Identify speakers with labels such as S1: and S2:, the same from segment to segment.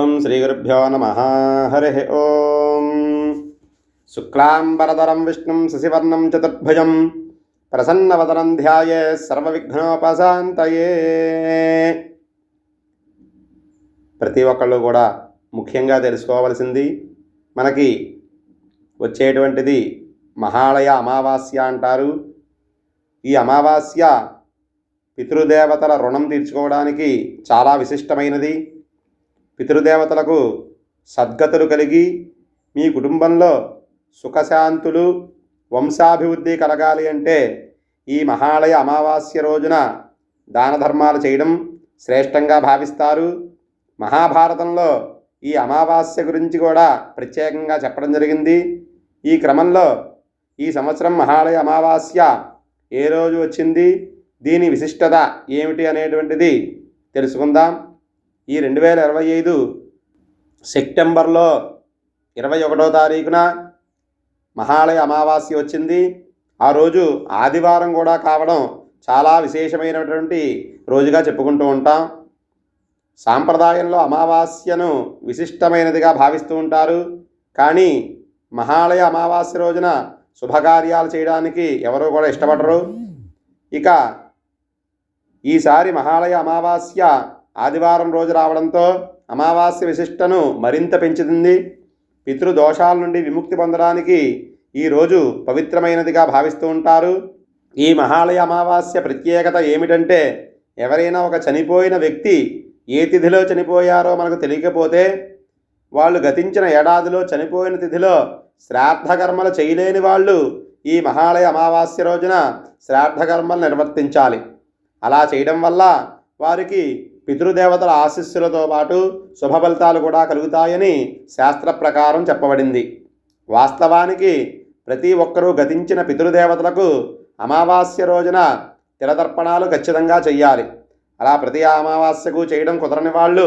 S1: ఓం శ్రీ గురుభ్యో నమ. హరి ఓం. శుక్లాంబరధరం విష్ణుం శశివర్ణం చతుర్భుజం. ప్రసన్నవదనం ధ్యాయే సర్వవిఘ్నోపశాంతయే. ప్రతి ఒక్కళ్ళు కూడా ముఖ్యంగా తెలుసుకోవలసింది మనకి వచ్చేటువంటిది మహాలయ అమావాస్య అంటారు. ఈ అమావాస్య పితృదేవతల రుణం తీర్చుకోవడానికి చాలా విశిష్టమైనది. పితృదేవతలకు సద్గతులు కలిగి మీ కుటుంబంలో సుఖశాంతులు వంశాభివృద్ధి కలగాలి అంటే ఈ మహాలయ అమావాస్య రోజున దాన ధర్మాలు చేయడం శ్రేష్టంగా భావిస్తారు. మహాభారతంలో ఈ అమావాస్య గురించి కూడా ప్రత్యేకంగా చెప్పడం జరిగింది. ఈ క్రమంలో ఈ సంవత్సరం మహాలయ అమావాస్య ఏ రోజు వచ్చింది దీని విశిష్టత ఏమిటి అనేటువంటిది తెలుసుకుందాం. ఈ రెండు వేల ఇరవై ఐదు సెప్టెంబర్లో ఇరవై ఒకటో తారీఖున మహాలయ అమావాస్య వచ్చింది. ఆ రోజు ఆదివారం కూడా కావడం చాలా విశేషమైనటువంటి రోజుగా చెప్పుకుంటూ ఉంటాం. సాంప్రదాయంలో అమావాస్యను విశిష్టమైనదిగా భావిస్తూ ఉంటారు. కానీ మహాలయ అమావాస్య రోజున శుభకార్యాలు చేయడానికి ఎవరూ కూడా ఇష్టపడరు. ఇక ఈసారి మహాలయ అమావాస్య ఆదివారం రోజు రావడంతో అమావాస్య విశిష్టను మరింత పెంచుతుంది. పితృదోషాల నుండి విముక్తి పొందడానికి ఈరోజు పవిత్రమైనదిగా భావిస్తూ ఉంటారు. ఈ మహాలయ అమావాస్య ప్రత్యేకత ఏమిటంటే ఎవరైనా ఒక చనిపోయిన వ్యక్తి ఏ తిథిలో చనిపోయారో మనకు తెలియకపోతే వాళ్ళు గతించిన ఏడాదిలో చనిపోయిన తిథిలో శ్రాద్ధకర్మలు చేయలేని వాళ్ళు ఈ మహాలయ అమావాస్య రోజున శ్రాద్ధకర్మలు నిర్వర్తించాలి. అలా చేయడం వల్ల వారికి పితృదేవతల ఆశీస్సులతో పాటు శుభ ఫలితాలు కూడా కలుగుతాయని శాస్త్ర ప్రకారం చెప్పబడింది. వాస్తవానికి ప్రతి ఒక్కరూ గతించిన పితృదేవతలకు అమావాస్య రోజున తిలతర్పణాలు ఖచ్చితంగా చెయ్యాలి. అలా ప్రతి అమావాస్యకు చేయడం కుదరని వాళ్ళు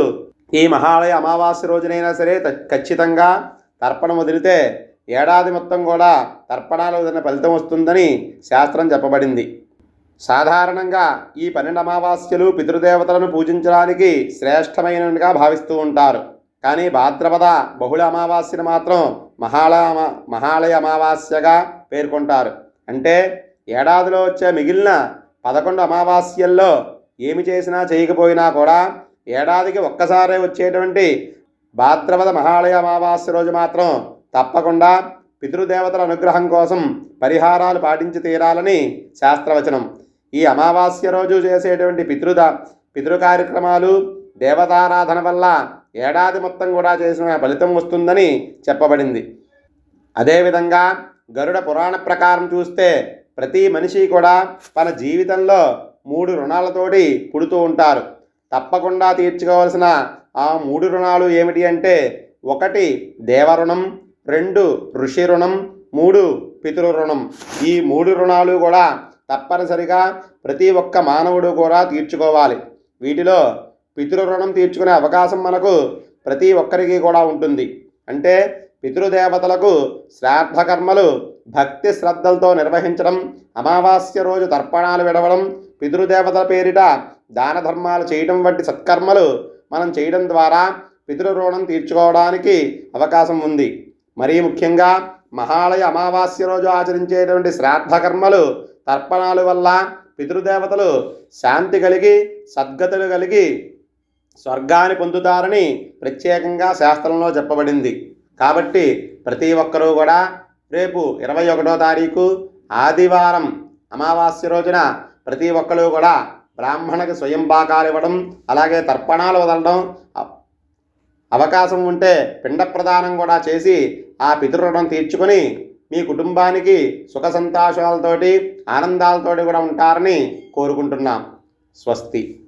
S1: ఈ మహాలయ అమావాస్య రోజునైనా సరే ఖచ్చితంగా తర్పణం వదిలితే ఏడాది మొత్తం కూడా తర్పణాలు వదిలిన ఫలితం వస్తుందని శాస్త్రం చెప్పబడింది. సాధారణంగా ఈ పన్నెండు అమావాస్యలు పితృదేవతలను పూజించడానికి శ్రేష్టమైనవిగా భావిస్తూ ఉంటారు. కానీ భాద్రపద బహుళ అమావాస్యను మాత్రం మహాళ మహాలయ అమావాస్యగా పేర్కొంటారు. అంటే ఏడాదిలో వచ్చే మిగిలిన పదకొండు అమావాస్యల్లో ఏమి చేసినా చేయకపోయినా కూడా ఏడాదికి ఒక్కసారే వచ్చేటువంటి భాద్రపద మహాలయ అమావాస్య రోజు మాత్రం తప్పకుండా పితృదేవతల అనుగ్రహం కోసం పరిహారాలు పాటించి తీరాలని శాస్త్రవచనం. ఈ అమావాస్య రోజు చేసేటువంటి పితృద పితృ కార్యక్రమాలు దేవతారాధన వల్ల ఏడాది మొత్తం కూడా చేసిన ఫలితం వస్తుందని చెప్పబడింది. అదేవిధంగా గరుడ పురాణ ప్రకారం చూస్తే ప్రతి మనిషి కూడా తన జీవితంలో మూడు రుణాలతోటి పుడుతూ ఉంటారు. తప్పకుండా తీర్చుకోవాల్సిన ఆ మూడు రుణాలు ఏమిటి అంటే ఒకటి దేవరుణం రెండు ఋషి రుణం మూడు పితృ రుణం. ఈ మూడు రుణాలు కూడా తప్పనిసరిగా ప్రతి ఒక్క మానవుడు కూడా తీర్చుకోవాలి. వీటిలో పితృ రుణం తీర్చుకునే అవకాశం మనకు ప్రతి ఒక్కరికి కూడా ఉంటుంది. అంటే పితృదేవతలకు శ్రాద్ధకర్మలు భక్తి శ్రద్ధలతో నిర్వహించడం అమావాస్య రోజు తర్పణాలు విడవడం పితృదేవతల పేరిట దాన ధర్మాలు చేయడం వంటి సత్కర్మలు మనం చేయడం ద్వారా పితృ రుణం తీర్చుకోవడానికి అవకాశం ఉంది. మరీ ముఖ్యంగా మహాలయ అమావాస్య రోజు ఆచరించేటువంటి శ్రాద్ధకర్మలు తర్పణాల వల్ల పితృదేవతలు శాంతి కలిగి సద్గతులు కలిగి స్వర్గాన్ని పొందుతారని ప్రత్యేకంగా శాస్త్రంలో చెప్పబడింది. కాబట్టి ప్రతి ఒక్కరూ కూడా రేపు ఇరవై ఒకటో తారీఖు ఆదివారం అమావాస్య రోజున ప్రతి ఒక్కరూ కూడా బ్రాహ్మణకి స్వయం పాకాలు ఇవ్వడం అలాగే తర్పణాలు వదలడం అవకాశం ఉంటే పిండ ప్రదానం కూడా చేసి ఆ పితృరుణం తీర్చుకొని మీ కుటుంబానికి సుఖ సంతోషాలతోటి ఆనందాలతోటి కూడా ఉంటారని కోరుకుంటున్నాం. స్వస్తి.